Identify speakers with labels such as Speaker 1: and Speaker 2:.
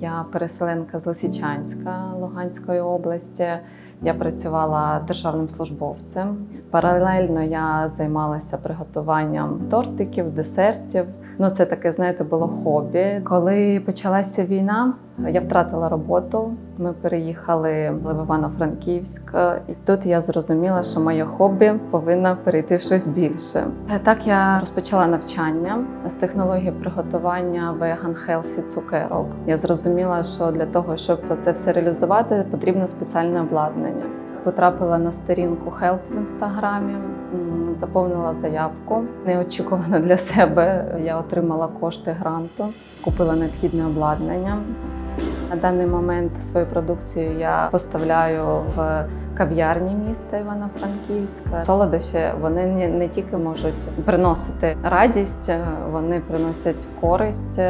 Speaker 1: Я переселенка з Лисичанська Луганської області. Я працювала державним службовцем. Паралельно я займалася приготуванням тортиків, десертів. Ну, це таке, знаєте, було хобі. Коли почалася війна, я втратила роботу. Ми переїхали в Івано-Франківськ, і тут я зрозуміла, що моє хобі повинно перейти в щось більше. Так я розпочала навчання з технології приготування vegan healthy цукерок. Я зрозуміла, що для того, щоб це все реалізувати, потрібно спеціальне обладнання. Потрапила на сторінку Help в інстаграмі, заповнила заявку. Неочікувано для себе. Я отримала кошти гранту, купила необхідне обладнання. На даний момент свою продукцію я поставляю в кав'ярні міста Івано-Франківська. Солодощі вони не, тільки можуть приносити радість, вони приносять користь.